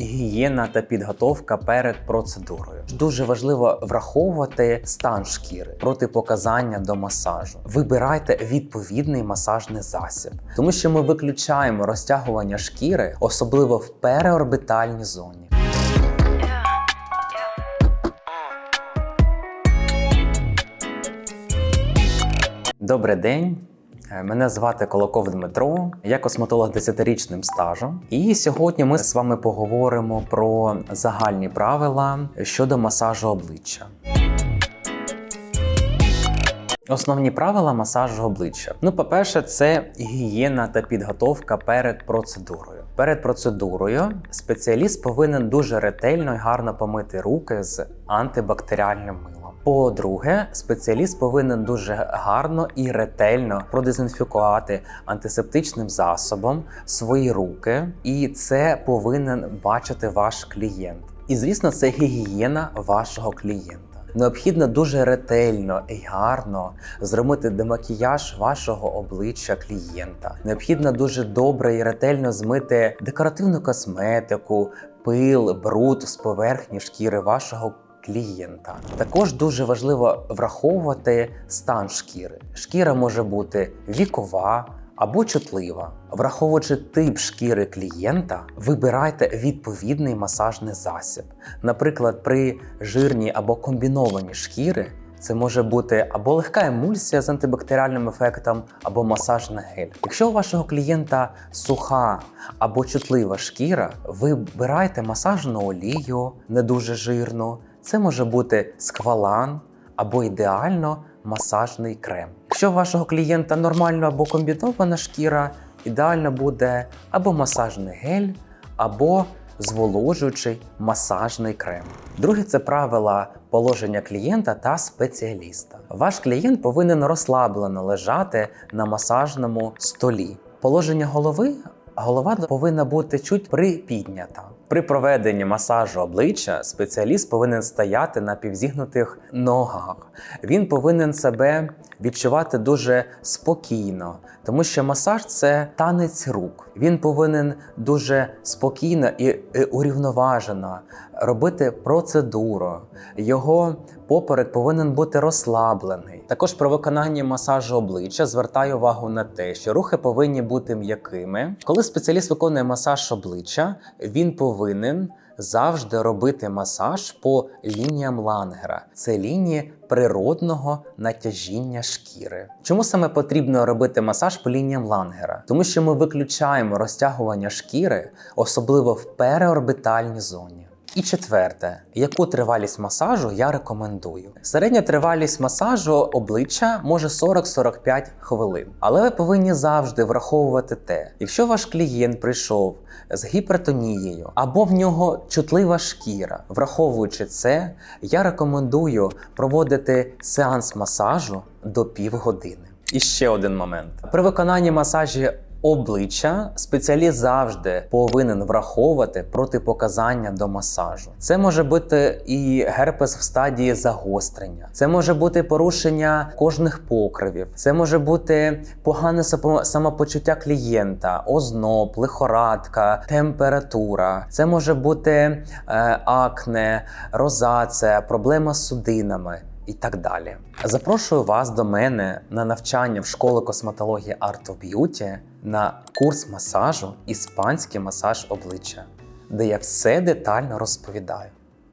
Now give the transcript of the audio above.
Гігієна та підготовка перед процедурою дуже важливо враховувати стан шкіри, протипоказання до масажу. Вибирайте відповідний масажний засіб, тому що ми виключаємо розтягування шкіри, особливо в переорбітальній зоні. Добрий день. Е, Мене звати Колоков Дмитро, я косметолог 10-річним стажем. І сьогодні ми з вами поговоримо про загальні правила щодо масажу обличчя. Основні правила масажу обличчя. Ну, по-перше, це гігієна та підготовка перед процедурою. Перед процедурою спеціаліст повинен дуже ретельно і гарно помити руки з антибактеріальним милом. По-друге, спеціаліст повинен дуже гарно і ретельно продезінфікувати антисептичним засобом свої руки, і це повинен бачити ваш клієнт. І звісно, це гігієна вашого клієнта. Необхідно дуже ретельно і гарно зробити демакіяж вашого обличчя клієнта. Необхідно дуже добре і ретельно змити декоративну косметику, пил, бруд з поверхні шкіри вашого клієнта. Також дуже важливо враховувати стан шкіри. Шкіра може бути вікова або чутлива. Враховуючи тип шкіри клієнта, вибирайте відповідний масажний засіб. Наприклад, при жирній або комбінованій шкіри це може бути або легка емульсія з антибактеріальним ефектом, або масажний гель. Якщо у вашого клієнта суха або чутлива шкіра, вибирайте масажну олію, не дуже жирну. Це може бути сквалан або ідеально масажний крем. Якщо у вашого клієнта нормально або комбінована шкіра, ідеально буде або масажний гель, або зволожуючий масажний крем. Друге це правила положення клієнта та спеціаліста. Ваш клієнт повинен розслаблено лежати на масажному столі. Положення голови голова повинна бути чуть припіднята. При проведенні масажу обличчя спеціаліст повинен стояти на півзігнутих ногах. Він повинен себе відчувати дуже спокійно, тому що масаж це танець рук. Він повинен дуже спокійно і урівноважено робити процедуру. Його поперек повинен бути розслаблений. Також при виконанні масажу обличчя звертаю увагу на те, що рухи повинні бути м'якими. Коли спеціаліст виконує масаж обличчя, він повинен завжди робити масаж по лініям лангера. Це лінії природного натяжіння шкіри. Чому саме потрібно робити масаж по лініям лангера? Тому що ми виключаємо розтягування шкіри, особливо в переорбітальній зоні. І четверте, яку тривалість масажу я рекомендую. Середня тривалість масажу обличчя може 40-45 хвилин. Але ви повинні завжди враховувати те, якщо ваш клієнт прийшов з гіпертонією або в нього чутлива шкіра, враховуючи це, я рекомендую проводити сеанс масажу до півгодини. І ще один момент: при виконанні масажі обличчя спеціаліст завжди повинен враховувати протипоказання до масажу. Це може бути і герпес в стадії загострення, це може бути порушення кожних покривів, це може бути погане самопочуття клієнта, озноб, лихорадка, температура. Це може бути е, акне, розація, проблема з судинами і так далі. Запрошую вас до мене на навчання в школу косметології Art of Beauty на курс масажу Іспанський масаж обличчя, де я все детально розповідаю.